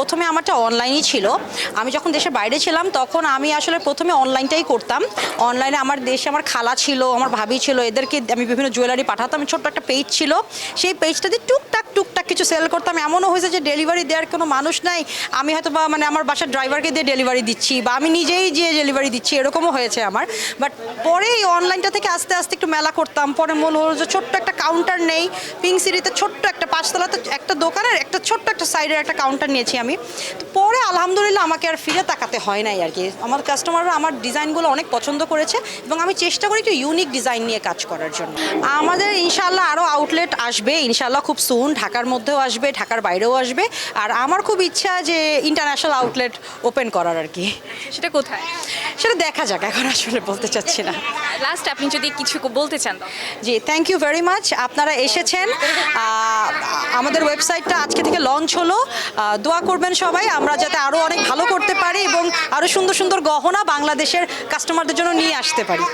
প্রথমে আমারটা অনলাইনই ছিল। আমি যখন দেশের বাইরে ছিলাম, তখন আমি আসলে প্রথমে অনলাইনটাই করতাম। অনলাইনে আমার দেশে আমার খালা ছিল, আমার ভাবি ছিল, এদেরকে আমি বিভিন্ন জুয়েলারি পাঠাতাম। ছোট্ট একটা পেজ ছিল। সেই পেজটা দিয়ে টুকটাক টুকটাক কিছু সেল করতাম। এমনও হয়েছে যে ডেলিভারি দেওয়ার কোনো মানুষ নাই। আমি হয়তো বা মানে আমার বাসার ড্রাইভারকে দিয়ে ডেলিভারি দিচ্ছি বা আমি নিজেই যেয়ে ডেলিভারি দিচ্ছি, এরকমও হয়েছে আমার। বাট পরে এই অনলাইনটা থেকে আস্তে আস্তে একটু মেলা করতাম। পরে মনে হলো যে ছোট্ট একটা কাউন্টার নেই। পিঙ্ক সিটিতে ছোট্ট একটা পাঁচতলাতে একটা দোকানের একটা ছোট্ট একটা সাইডের একটা কাউন্টার নিয়েছি আমি। তো পরে আলহামদুলিল্লাহ আমাকে আর ফিরে তাকাতে হয় নাই আর কি। আমার কাস্টমাররা আমার ডিজাইনগুলো অনেক পছন্দ করেছে এবং আমি চেষ্টা করি একটু ইউনিক ডিজাইন নিয়ে কাজ করার জন্য। আমাদের ইনশাল্লাহ আরও আউটলেট আসবে ইনশাল্লাহ খুব সুন ঢাকার মধ্যেও আসবে ঢাকার বাইরেও আসবে। আর আমার খুব ইচ্ছা যে ইন্টারন্যাশনাল আউটলেট ওপেন করার আর কি। সেটা কোথায়? সেটা দেখা যাক এখন আসলে বলতে চাচ্ছি না। লাস্ট আপনি যদি কিছু বলতে চান। জি থ্যাংক ইউ ভেরি মাচ আপনারা এসেছেন। আমাদের ওয়েবসাইটটা আজকে থেকে লঞ্চ হলো। দোয়া করবেন সবাই, আমরা যাতে আরও অনেক ভালো করতে পারি এবং আরও সুন্দর সুন্দর গহনা বাংলাদেশের কাস্টমারদের জন্য নিয়ে আসতে পারি।